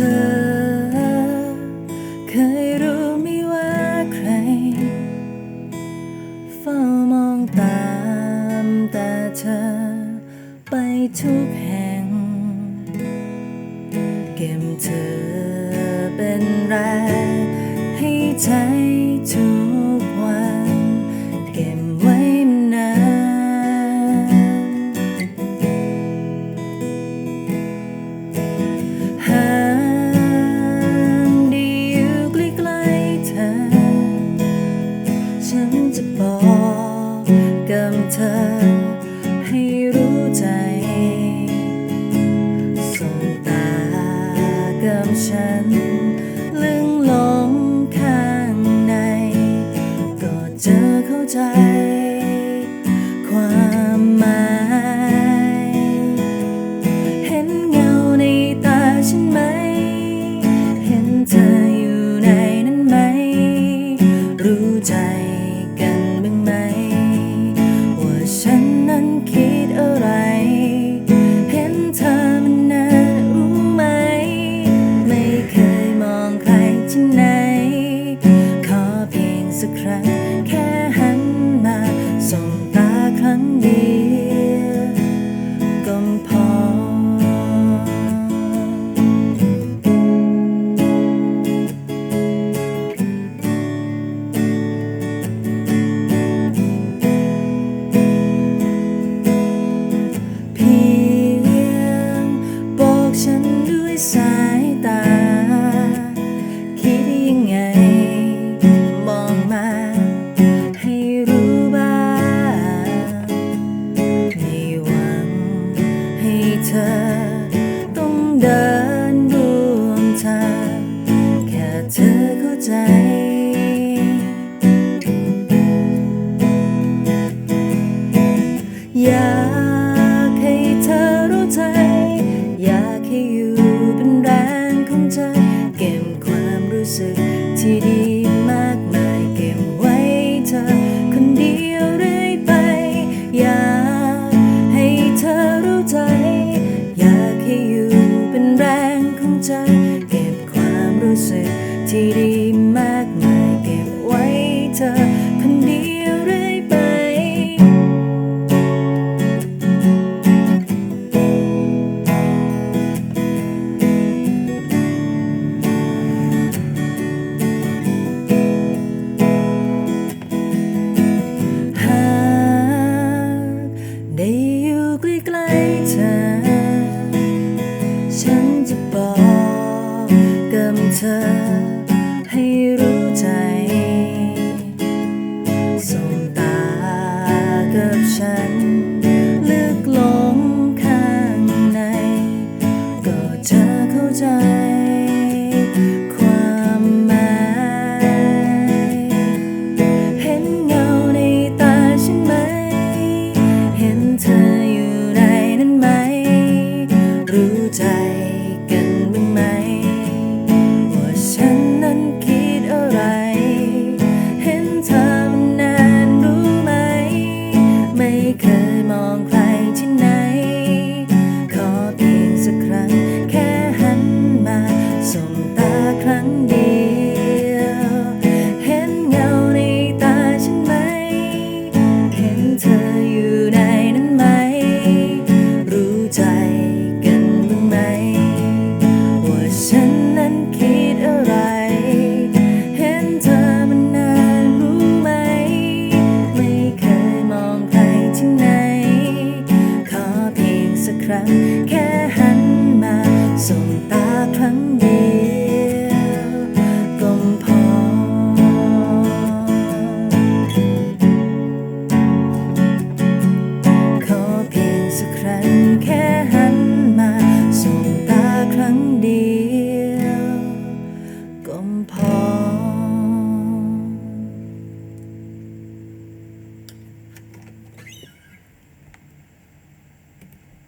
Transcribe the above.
อ เคยรู้ไหมว่าใคร เฝ้ามองตามแต่เธอ ไปทุกแห่ง เก็บเธอเป็นแรงให้ใจ เธอให้รู้ใจสบตากับฉัน ลึงลงข้างใน ก็เจอเข้าใจ some sun 身旁